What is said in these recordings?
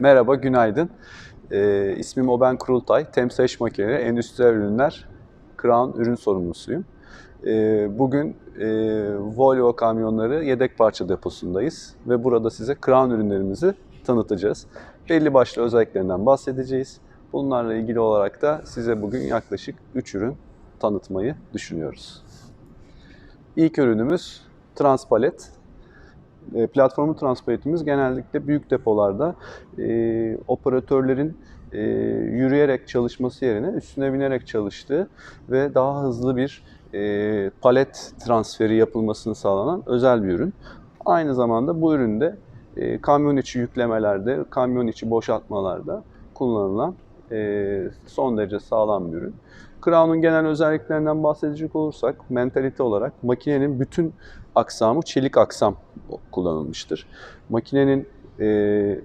Merhaba, günaydın. Ee, ismim Oben Kurultay. Temsaş Makineleri Endüstriyel Ürünler Crown ürün sorumlusuyum. Ee, bugün e, Volvo kamyonları yedek parça deposundayız ve burada size Crown ürünlerimizi tanıtacağız. Belli başlı özelliklerinden bahsedeceğiz. Bunlarla ilgili olarak da size bugün yaklaşık 3 ürün tanıtmayı düşünüyoruz. İlk ürünümüz Transpalet. E, platformu transpaletimiz genellikle büyük depolarda e, operatörlerin e, yürüyerek çalışması yerine üstüne binerek çalıştığı ve daha hızlı bir e, palet transferi yapılmasını sağlanan özel bir ürün. Aynı zamanda bu üründe e, kamyon içi yüklemelerde, kamyon içi boşaltmalarda kullanılan e, son derece sağlam bir ürün. Crown'un genel özelliklerinden bahsedecek olursak mentalite olarak makinenin bütün aksamı çelik aksam kullanılmıştır. Makinenin e,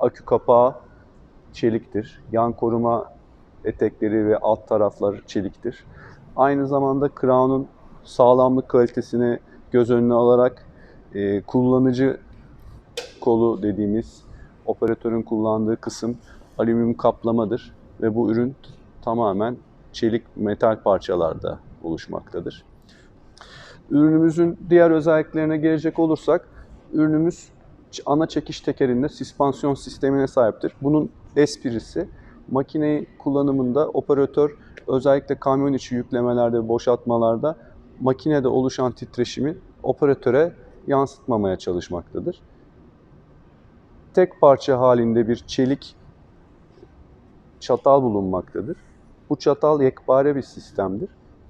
akü kapağı çeliktir. Yan koruma etekleri ve alt taraflar çeliktir. Aynı zamanda Crown'un sağlamlık kalitesini göz önüne alarak e, kullanıcı kolu dediğimiz operatörün kullandığı kısım alüminyum kaplamadır ve bu ürün tamamen çelik metal parçalarda oluşmaktadır. Ürünümüzün diğer özelliklerine gelecek olursak, ürünümüz ana çekiş tekerinde süspansiyon sistemine sahiptir. Bunun esprisi makine kullanımında operatör özellikle kamyon içi yüklemelerde ve boşaltmalarda makinede oluşan titreşimi operatöre yansıtmamaya çalışmaktadır. Tek parça halinde bir çelik çatal bulunmaktadır. Bu çatal yekpare bir sistemdir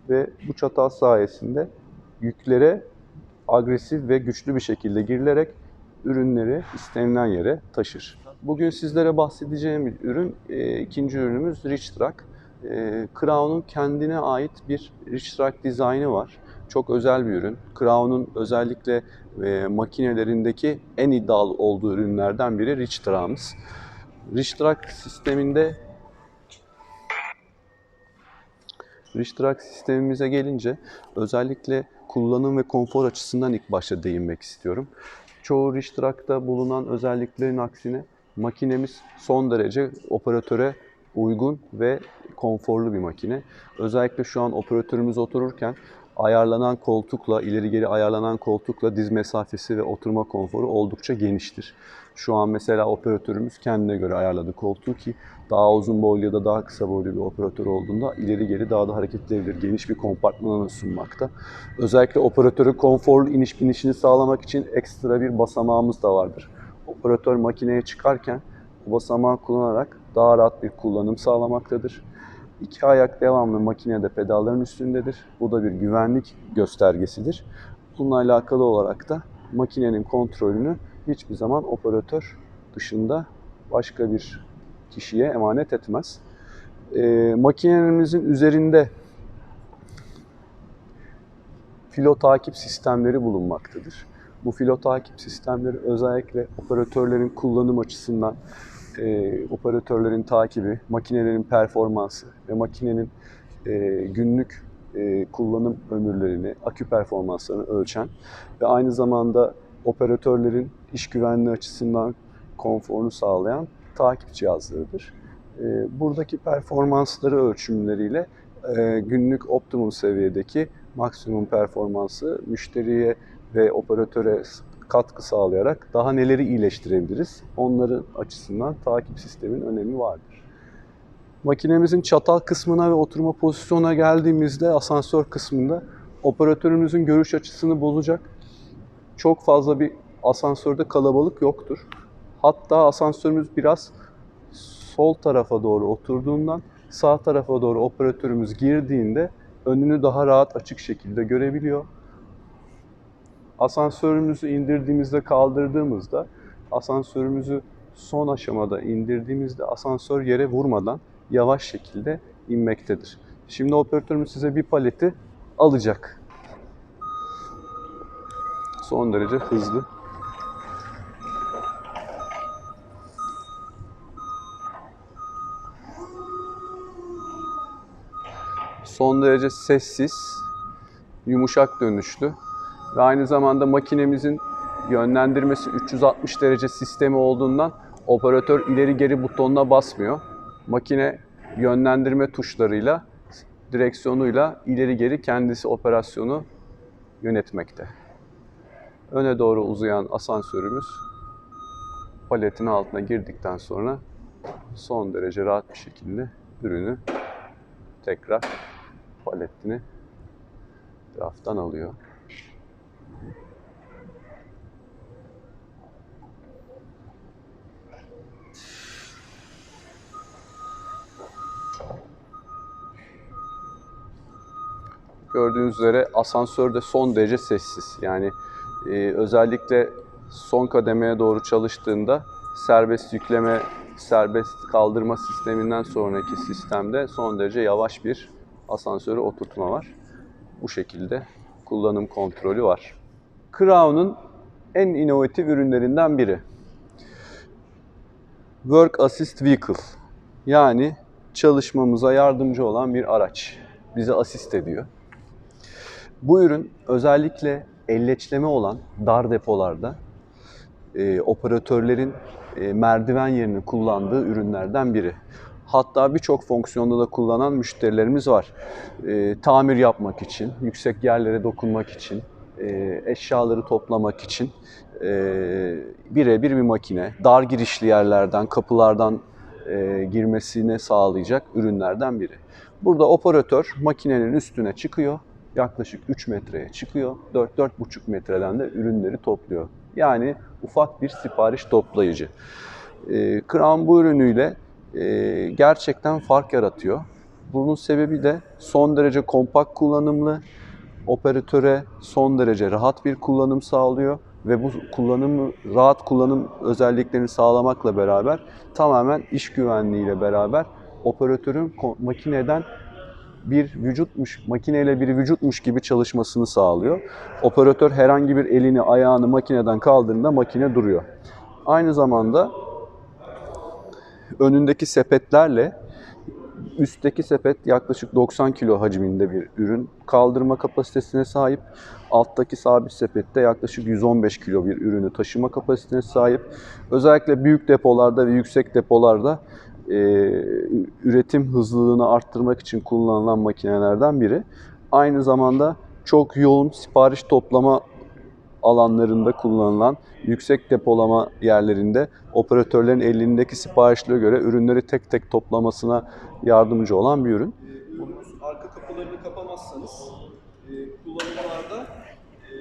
ve bu çatal sayesinde yüklere agresif ve güçlü bir şekilde girilerek ürünleri istenilen yere taşır. Bugün sizlere bahsedeceğim bir ürün, e, ikinci ürünümüz Rich Truck. E, Crown'un kendine ait bir Rich Truck dizaynı var. Çok özel bir ürün. Crown'un özellikle e, makinelerindeki en iddialı olduğu ürünlerden biri Rich Truck'ımız. Rich Truck sisteminde Rich Truck sistemimize gelince özellikle kullanım ve konfor açısından ilk başta değinmek istiyorum. Çoğu Rich Truck'ta bulunan özelliklerin aksine makinemiz son derece operatöre uygun ve konforlu bir makine. Özellikle şu an operatörümüz otururken ayarlanan koltukla, ileri geri ayarlanan koltukla diz mesafesi ve oturma konforu oldukça geniştir. Şu an mesela operatörümüz kendine göre ayarladı koltuğu ki daha uzun boylu ya da daha kısa boylu bir operatör olduğunda ileri geri daha da hareket edebilir. Geniş bir kompartmanı sunmakta. Özellikle operatörün konforlu iniş binişini sağlamak için ekstra bir basamağımız da vardır. Operatör makineye çıkarken bu basamağı kullanarak daha rahat bir kullanım sağlamaktadır. İki ayak devamlı makinede pedalların üstündedir. Bu da bir güvenlik göstergesidir. Bununla alakalı olarak da makinenin kontrolünü hiçbir zaman operatör dışında başka bir kişiye emanet etmez. E, makinemizin üzerinde filo takip sistemleri bulunmaktadır. Bu filo takip sistemleri özellikle operatörlerin kullanım açısından e, operatörlerin takibi, makinelerin performansı ve makinenin e, günlük e, kullanım ömürlerini, akü performanslarını ölçen ve aynı zamanda operatörlerin iş güvenliği açısından konforunu sağlayan takip cihazlarıdır. E, buradaki performansları ölçümleriyle e, günlük optimum seviyedeki maksimum performansı müşteriye ve operatöre katkı sağlayarak daha neleri iyileştirebiliriz? Onların açısından takip sistemin önemi vardır. Makinemizin çatal kısmına ve oturma pozisyonuna geldiğimizde asansör kısmında operatörümüzün görüş açısını bozacak çok fazla bir asansörde kalabalık yoktur. Hatta asansörümüz biraz sol tarafa doğru oturduğundan sağ tarafa doğru operatörümüz girdiğinde önünü daha rahat açık şekilde görebiliyor. Asansörümüzü indirdiğimizde kaldırdığımızda asansörümüzü son aşamada indirdiğimizde asansör yere vurmadan yavaş şekilde inmektedir. Şimdi operatörümüz size bir paleti alacak. Son derece hızlı. Son derece sessiz, yumuşak dönüşlü ve aynı zamanda makinemizin yönlendirmesi 360 derece sistemi olduğundan Operatör ileri geri butonuna basmıyor. Makine yönlendirme tuşlarıyla, direksiyonuyla ileri geri kendisi operasyonu yönetmekte. Öne doğru uzayan asansörümüz paletin altına girdikten sonra son derece rahat bir şekilde ürünü tekrar paletini raftan alıyor. Gördüğünüz üzere asansör de son derece sessiz. Yani e, özellikle son kademeye doğru çalıştığında serbest yükleme, serbest kaldırma sisteminden sonraki sistemde son derece yavaş bir asansöre oturtma var. Bu şekilde kullanım kontrolü var. Crown'un en inovatif ürünlerinden biri. Work Assist Vehicle. Yani çalışmamıza yardımcı olan bir araç. Bize asist ediyor. Bu ürün özellikle elleçleme olan dar depolarda e, operatörlerin e, merdiven yerini kullandığı ürünlerden biri. Hatta birçok fonksiyonda da kullanan müşterilerimiz var. E, tamir yapmak için, yüksek yerlere dokunmak için, e, eşyaları toplamak için e, birebir bir makine. Dar girişli yerlerden, kapılardan e, girmesini sağlayacak ürünlerden biri. Burada operatör makinenin üstüne çıkıyor. Yaklaşık 3 metreye çıkıyor. 4-4,5 metreden de ürünleri topluyor. Yani ufak bir sipariş toplayıcı. E, Crown bu ürünüyle e, gerçekten fark yaratıyor. Bunun sebebi de son derece kompakt kullanımlı, operatöre son derece rahat bir kullanım sağlıyor ve bu kullanımı rahat kullanım özelliklerini sağlamakla beraber tamamen iş güvenliğiyle beraber operatörün makineden bir vücutmuş, makineyle bir vücutmuş gibi çalışmasını sağlıyor. Operatör herhangi bir elini, ayağını makineden kaldırdığında makine duruyor. Aynı zamanda önündeki sepetlerle üstteki sepet yaklaşık 90 kilo hacminde bir ürün. Kaldırma kapasitesine sahip. Alttaki sabit sepette yaklaşık 115 kilo bir ürünü taşıma kapasitesine sahip. Özellikle büyük depolarda ve yüksek depolarda e, üretim hızlılığını arttırmak için kullanılan makinelerden biri. Aynı zamanda çok yoğun sipariş toplama alanlarında kullanılan yüksek depolama yerlerinde operatörlerin elindeki siparişlere göre ürünleri tek tek toplamasına yardımcı olan bir ürün. Bunun arka kapılarını kapamazsanız e, kullanımlarda e,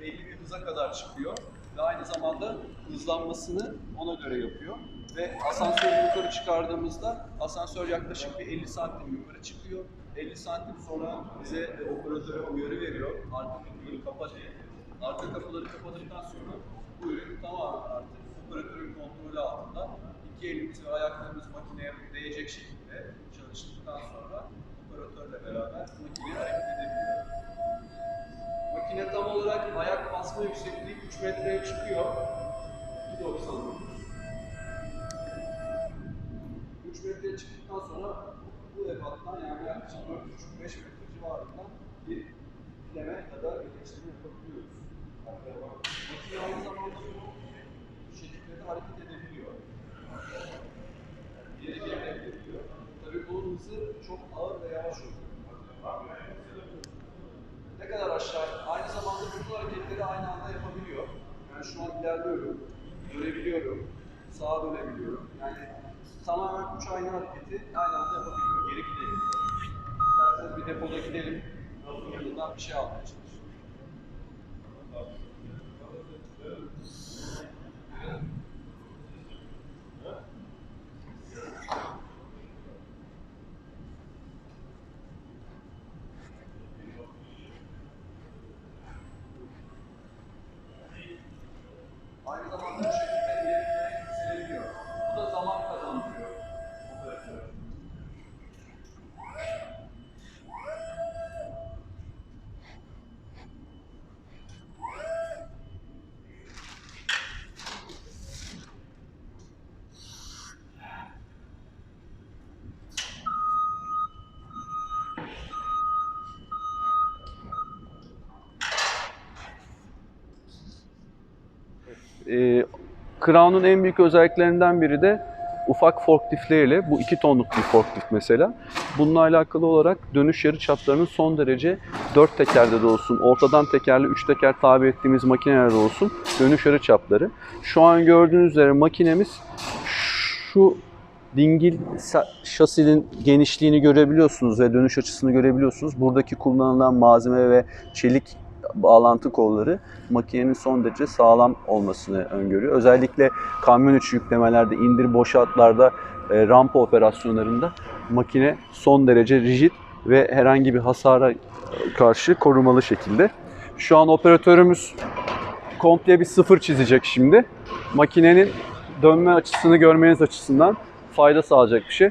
belli bir hıza kadar çıkıyor ve aynı zamanda hızlanmasını ona göre yapıyor. Ve asansörü yukarı çıkardığımızda asansör yaklaşık bir 50 santim yukarı çıkıyor. 50 santim sonra bize e, operatöre uyarı veriyor. Arka kapıları kapa diye. Arka kapıları kapadıktan sonra bu ürün tamamen artık operatörün kontrolü altında. İki elimiz ve ayaklarımız makineye değecek şekilde çalıştıktan sonra operatörle beraber makineyi hareket edebiliyor. Makine tam olarak ayak basma yüksekliği 3 metreye çıkıyor. 2.99. 3 metreye çıktıktan sonra bu ebattan yani yaklaşık 4,5-5 metre civarında bir fileme ya da iletişim yapabiliyoruz. Makine aynı zamanda bu hareket edebiliyor. Geri de gidebiliyor. Tabii bunun çok ağır ve yavaş oluyor. Ne kadar aşağı, aynı zamanda bütün hareketleri aynı anda yapabiliyor. Yani şu ilerliyorum, dönebiliyorum, sağa dönebiliyorum. Yani tamamen üç aynı hareketi aynı anda yapabiliyor, geri gidebiliyor. İsterseniz bir depoda gidelim, yanından bir şey almaya çalışalım. Aynı zamanda bu şekilde ileri giderek yükselebiliyor. Bu da zaman kazandırıyor operatöre. Crown'un en büyük özelliklerinden biri de ufak forkliftleriyle, bu 2 tonluk bir forklift mesela. Bununla alakalı olarak dönüş yarı çaplarının son derece 4 tekerde de olsun, ortadan tekerli 3 teker tabi ettiğimiz makinelerde olsun dönüş yarı çapları. Şu an gördüğünüz üzere makinemiz şu dingil şasinin genişliğini görebiliyorsunuz ve dönüş açısını görebiliyorsunuz. Buradaki kullanılan malzeme ve çelik bağlantı kolları makinenin son derece sağlam olmasını öngörüyor. Özellikle kamyon içi yüklemelerde, indir boşaltlarda, e, rampa operasyonlarında makine son derece rigid ve herhangi bir hasara karşı korumalı şekilde. Şu an operatörümüz komple bir sıfır çizecek şimdi. Makinenin dönme açısını görmeniz açısından fayda sağlayacak bir şey.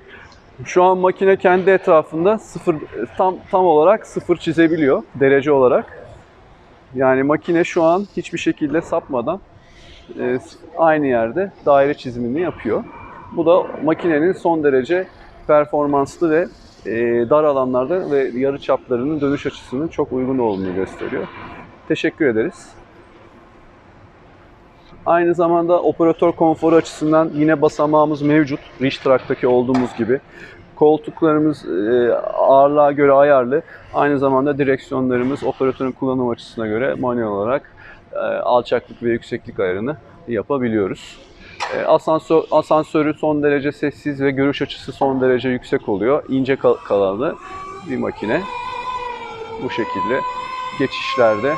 Şu an makine kendi etrafında sıfır tam tam olarak sıfır çizebiliyor derece olarak. Yani makine şu an hiçbir şekilde sapmadan e, aynı yerde daire çizimini yapıyor. Bu da makinenin son derece performanslı ve e, dar alanlarda ve yarı çaplarının dönüş açısının çok uygun olduğunu gösteriyor. Teşekkür ederiz. Aynı zamanda operatör konforu açısından yine basamağımız mevcut. Richtrack'taki olduğumuz gibi. Koltuklarımız e, ağırlığa göre ayarlı. Aynı zamanda direksiyonlarımız operatörün kullanım açısına göre manuel olarak e, alçaklık ve yükseklik ayarını yapabiliyoruz. E, Asansör, asansörü son derece sessiz ve görüş açısı son derece yüksek oluyor. İnce kal- kalanlı bir makine. Bu şekilde geçişlerde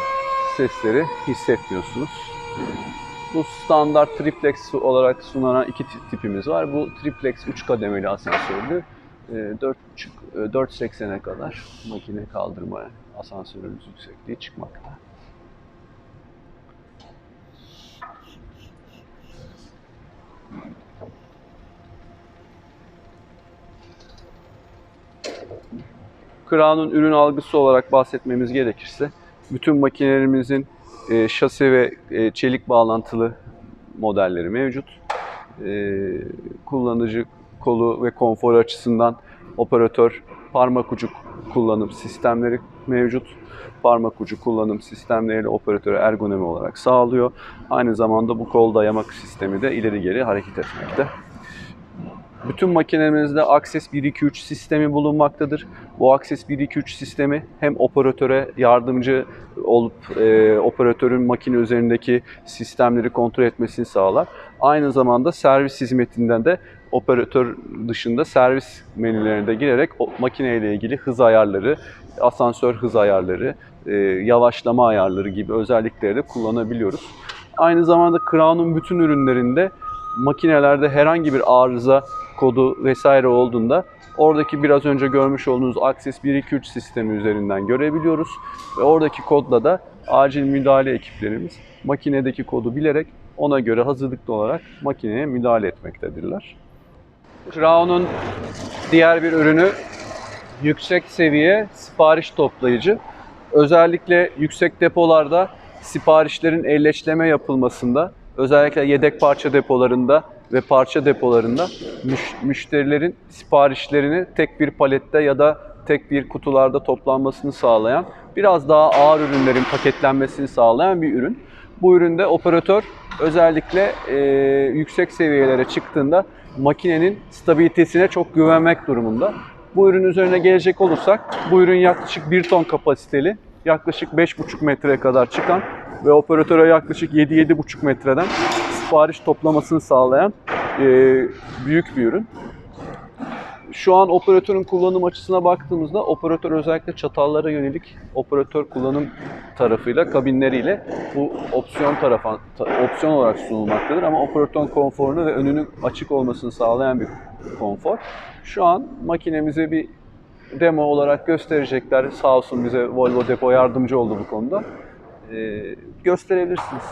sesleri hissetmiyorsunuz. Bu standart triplex olarak sunan iki ti- tipimiz var. Bu triplex 3 kademeli asansörlü. E, 4.5 e, 4.80'e kadar makine kaldırma asansörümüz yüksekliği çıkmakta. Crown'un ürün algısı olarak bahsetmemiz gerekirse bütün makinelerimizin e, şasi ve e, çelik bağlantılı modelleri mevcut. E, kullanıcı kolu ve konfor açısından operatör parmak ucu kullanım sistemleri mevcut. Parmak ucu kullanım sistemleriyle operatöre ergonomi olarak sağlıyor. Aynı zamanda bu kol dayamak sistemi de ileri geri hareket etmekte. Bütün makinemizde Access 1-2-3 sistemi bulunmaktadır. Bu Access 1-2-3 sistemi hem operatöre yardımcı olup e, operatörün makine üzerindeki sistemleri kontrol etmesini sağlar. Aynı zamanda servis hizmetinden de operatör dışında servis menülerine girerek o makineyle ilgili hız ayarları, asansör hız ayarları, e, yavaşlama ayarları gibi özellikleri de kullanabiliyoruz. Aynı zamanda Crown'un bütün ürünlerinde makinelerde herhangi bir arıza kodu vesaire olduğunda oradaki biraz önce görmüş olduğunuz Access 1-2-3 sistemi üzerinden görebiliyoruz. Ve oradaki kodla da acil müdahale ekiplerimiz makinedeki kodu bilerek ona göre hazırlıklı olarak makineye müdahale etmektedirler. Crown'un diğer bir ürünü yüksek seviye sipariş toplayıcı. Özellikle yüksek depolarda siparişlerin elleşleme yapılmasında, özellikle yedek parça depolarında ve parça depolarında müş- müşterilerin siparişlerini tek bir palette ya da tek bir kutularda toplanmasını sağlayan, biraz daha ağır ürünlerin paketlenmesini sağlayan bir ürün. Bu üründe operatör özellikle e, yüksek seviyelere çıktığında makinenin stabilitesine çok güvenmek durumunda. Bu ürün üzerine gelecek olursak, bu ürün yaklaşık 1 ton kapasiteli, yaklaşık 5,5 metreye kadar çıkan ve operatöre yaklaşık 7-7,5 metreden sipariş toplamasını sağlayan e, büyük bir ürün. Şu an operatörün kullanım açısına baktığımızda operatör özellikle çatallara yönelik operatör kullanım tarafıyla, kabinleriyle bu opsiyon tarafa ta- opsiyon olarak sunulmaktadır ama operatörün konforunu ve önünün açık olmasını sağlayan bir konfor. Şu an makinemize bir demo olarak gösterecekler. Sağ olsun bize Volvo depo yardımcı oldu bu konuda. Ee, gösterebilirsiniz.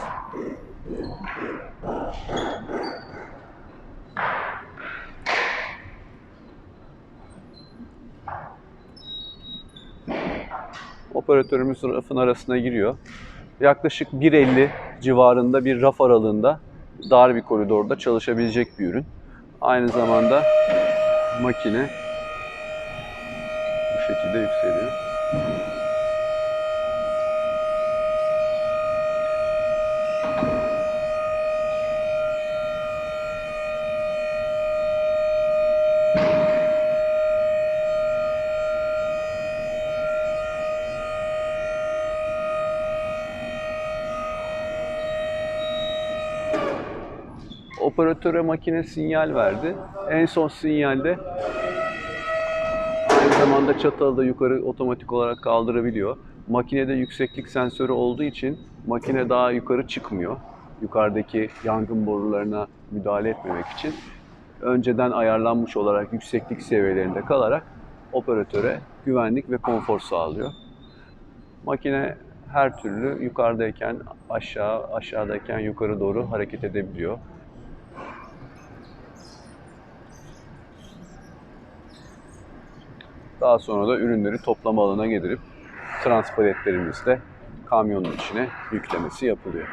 Operatörümüz rafın arasına giriyor. Yaklaşık 1.50 civarında bir raf aralığında dar bir koridorda çalışabilecek bir ürün. Aynı zamanda makine bu şekilde yükseliyor. Operatöre makine sinyal verdi. En son sinyalde aynı zamanda çatalı da yukarı otomatik olarak kaldırabiliyor. Makinede yükseklik sensörü olduğu için makine daha yukarı çıkmıyor. Yukarıdaki yangın borularına müdahale etmemek için önceden ayarlanmış olarak yükseklik seviyelerinde kalarak operatöre güvenlik ve konfor sağlıyor. Makine her türlü yukarıdayken aşağı, aşağıdayken yukarı doğru hareket edebiliyor. Daha sonra da ürünleri toplama alanına getirip transpaletlerimizle kamyonun içine yüklemesi yapılıyor.